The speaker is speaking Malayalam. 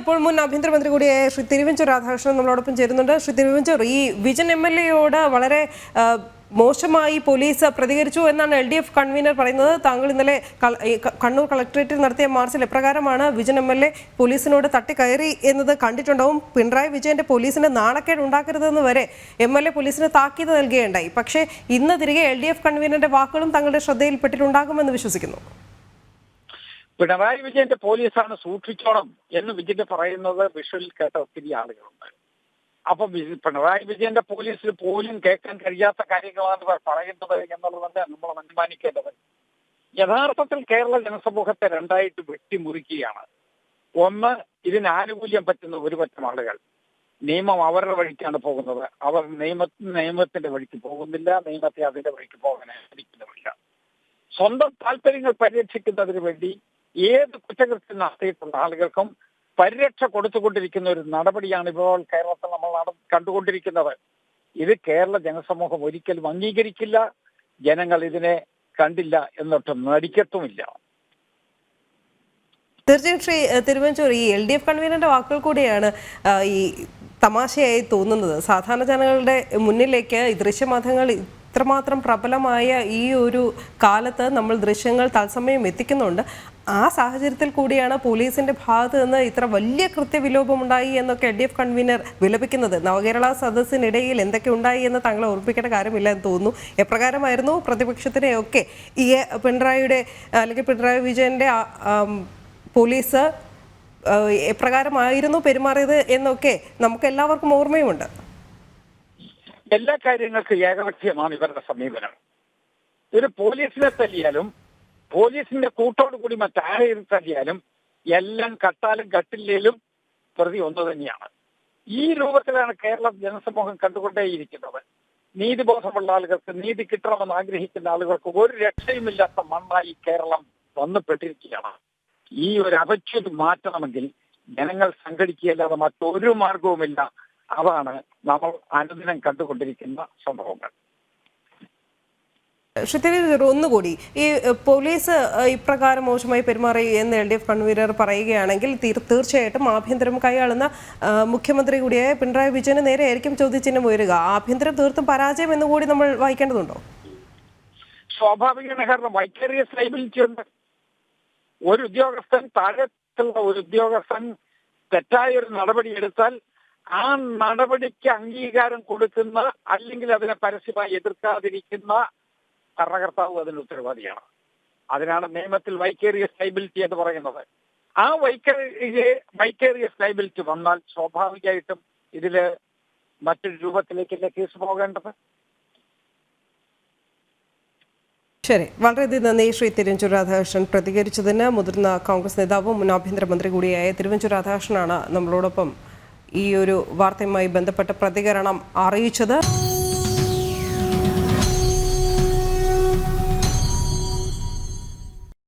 ഇപ്പോൾ മുൻ ആഭ്യന്തരമന്ത്രി കൂടിയായ ശ്രീ തിരുവഞ്ചൂർ രാധാകൃഷ്ണൻ നമ്മളോടൊപ്പം ചേരുന്നുണ്ട്. ശ്രീ തിരുവഞ്ചൂർ ഈ വിജൻ എം എൽ എയോട് വളരെ മോശമായി പോലീസ് പ്രതികരിച്ചു എന്നാണ് എൽ ഡി എഫ് കൺവീനർ പറയുന്നത്. താങ്കൾ ഇന്നലെ കണ്ണൂർ കളക്ടറേറ്റിൽ നടത്തിയ മാർച്ചിൽ എപ്രകാരമാണ് വിജൻ എം എൽ എ പോലീസിനോട് തട്ടിക്കയറി എന്നത് കണ്ടിട്ടുണ്ടാവും. പിണറായി വിജയന്റെ പോലീസിന് നാണക്കേട് ഉണ്ടാക്കരുതെന്ന് വരെ എം എൽ എ പോലീസിന് താക്കീത് നൽകുകയുണ്ടായി. പക്ഷേ ഇന്ന് തിരികെ എൽ ഡി എഫ് കൺവീനറുടെ വാക്കുകളും താങ്കളുടെ ശ്രദ്ധയിൽപ്പെട്ടിട്ടുണ്ടാകുമെന്ന് വിശ്വസിക്കുന്നു. പിണറായി വിജയന്റെ പോലീസാണ് സൂക്ഷിച്ചോണം എന്ന് വിജയൻ പറയുന്നത് വിഷുവിൽ കേട്ട ഒത്തിരി ആളുകളുണ്ട്. അപ്പൊ പിണറായി വിജയന്റെ പോലീസിൽ പോലും കേൾക്കാൻ കഴിയാത്ത കാര്യങ്ങളാണ് ഇവർ പറയുന്നത് എന്നുള്ളതല്ല നമ്മൾ അനുമാനിക്കേണ്ടത്. യഥാർത്ഥത്തിൽ കേരള ജനസമൂഹത്തെ രണ്ടായിട്ട് വെട്ടിമുറിക്കുകയാണ്. ഒന്ന് ഇതിന് ആനുകൂല്യം പറ്റുന്ന ഒരു പറ്റം ആളുകൾ. നിയമം അവരുടെ വഴിക്കാണ് പോകുന്നത്. അവർ നിയമ നിയമത്തിന്റെ വഴിക്ക് പോകുന്നില്ല നിയമത്തെ അതിന്റെ വഴിക്ക് പോകാൻ അനുവദിക്കുന്നുമില്ല. സ്വന്തം താല്പര്യങ്ങൾ പരിരക്ഷിക്കുന്നതിന് വേണ്ടി ഏത് കുറ്റകൃത്യം നടത്തിയിട്ടുള്ള ആളുകൾക്കും പരിരക്ഷ കൊടുത്തുകൊണ്ടിരിക്കുന്ന ഒരു നടപടിയാണ് ഇപ്പോൾ കേരളത്തിൽ നമ്മൾ കണ്ടുകൊണ്ടിരിക്കുന്നത്. ഇത് കേരള ജനസമൂഹം ഒരിക്കലും അംഗീകരിക്കില്ല. ജനങ്ങൾ ഇതിനെ കണ്ടില്ല എന്നൊട്ടും നടിക്കത്തുമില്ല. തീർച്ചയായും ശ്രീ തിരുവഞ്ചൂർ ഈ എൽ ഡി എഫ് കൺവീനറുടെ വാക്കുകൾ കൂടിയാണ് ഈ തമാശയായി തോന്നുന്നത്. സാധാരണ ജനങ്ങളുടെ മുന്നിലേക്ക് ഈ ദൃശ്യമാധ്യമങ്ങൾ ഇത്രമാത്രം പ്രബലമായ ഈ ഒരു കാലത്ത് നമ്മൾ ദൃശ്യങ്ങൾ തത്സമയം എത്തിക്കുന്നുണ്ട്. ആ സാഹചര്യത്തിൽ കൂടിയാണ് പോലീസിന്റെ ഭാഗത്ത് നിന്ന് ഇത്ര വലിയ കൃത്യവിലോപമുണ്ടായി എന്നൊക്കെ എൽ ഡി എഫ് കൺവീനർ വിലപിക്കുന്നത്. നവകേരള സദസ്സിനിടയിൽ എന്തൊക്കെ ഉണ്ടായി എന്ന് താങ്കളെ ഓർപ്പിക്കേണ്ട കാര്യമില്ല എന്ന് തോന്നുന്നു. എപ്രകാരമായിരുന്നു പ്രതിപക്ഷത്തിനെയൊക്കെ ഈ പിണറായിയുടെ അല്ലെങ്കിൽ പിണറായി വിജയന്റെ പോലീസ് എപ്രകാരമായിരുന്നു പെരുമാറിയത് എന്നൊക്കെ നമുക്ക് എല്ലാവർക്കും ഓർമ്മയുമുണ്ട്. എല്ലാ കാര്യങ്ങൾക്കും ഏകപക്ഷീയമാണ് ഇവരുടെ സമീപനം. ഒരു പോലീസിനെ തല്ലിയാലും പോലീസിന്റെ കൂട്ടോട് കൂടി മറ്റാരെയും തല്ലിയാലും എല്ലാം കട്ടാലും കട്ടില്ലേലും പ്രതി ഒന്ന് തന്നെയാണ്. ഈ രൂപത്തിലാണ് കേരള ജനസമൂഹം കണ്ടുകൊണ്ടേയിരിക്കുന്നത്. നീതിബോധമുള്ള ആളുകൾക്ക് നീതി കിട്ടണമെന്ന് ആഗ്രഹിക്കുന്ന ആളുകൾക്ക് ഒരു രക്ഷയുമില്ലാത്ത മണ്ണായി കേരളം വന്നുപെട്ടിരിക്കുകയാണ്. ഈ ഒരു അവച്ഛത് മാറ്റണമെങ്കിൽ ജനങ്ങൾ സംഘടിക്കുകയല്ലാതെ മറ്റൊരു മാർഗവുമില്ല. അതാണ് നമ്മൾ അനുദിനം കണ്ടുകൊണ്ടിരിക്കുന്ന സംഭവങ്ങൾ. ഷിത്തിരി ഒന്നുകൂടി ഈ പോലീസ് ഇപ്രകാരം മോശമായി പെരുമാറി എന്ന് എൽ ഡി എഫ് കൺവീനർ പറയുകയാണെങ്കിൽ തീർച്ചയായിട്ടും ആഭ്യന്തരം കൈയാളുന്ന മുഖ്യമന്ത്രി കൂടിയായ പിണറായി വിജയന് നേരെയായിരിക്കും ചോദ്യചിഹ്നം ഉയരുക. ആഭ്യന്തരം തീർത്തും പരാജയം എന്ന് കൂടി നമ്മൾ വായിക്കേണ്ടതുണ്ടോ? സ്വാഭാവികമാണ്. ഉണ്ട് ഒരു ഉദ്യോഗസ്ഥൻ താഴെത്തുള്ള ഒരു ഉദ്യോഗസ്ഥൻ തെറ്റായ ഒരു നടപടി എടുത്താൽ ആ നടപടിക്ക് അംഗീകാരം കൊടുക്കുന്ന അല്ലെങ്കിൽ അതിനെ പരസ്യമായി എതിർക്കാതിരിക്കുന്ന ഭരണകർത്താവ് അതിന് ഉത്തരവാദിയാണ്. അതിനാണ് നിയമത്തിൽ വൈക്കേറിയസ് ലൈബിലിറ്റി എന്ന് പറയുന്നത്. ആ വൈക്കേറിയ വൈക്കേറിയസ് ലൈബിലിറ്റി വന്നാൽ സ്വാഭാവികമായിട്ടും ഇതിൽ മറ്റൊരു രൂപത്തിലേക്കല്ലേ കേസ് പോകേണ്ടത്? ശരി. വളരെയധികം നന്ദി ശ്രീ തിരുവഞ്ചൂർ രാധാകൃഷ്ണൻ പ്രതികരിച്ചതിന്. മുതിർന്ന കോൺഗ്രസ് നേതാവും മുൻ ആഭ്യന്തരമന്ത്രി കൂടിയായ തിരുവഞ്ചൂർ രാധാകൃഷ്ണനാണ് നമ്മളോടൊപ്പം ഈ ഒരു വാർത്തയുമായി ബന്ധപ്പെട്ട പ്രതികരണം അറിയിച്ചത്.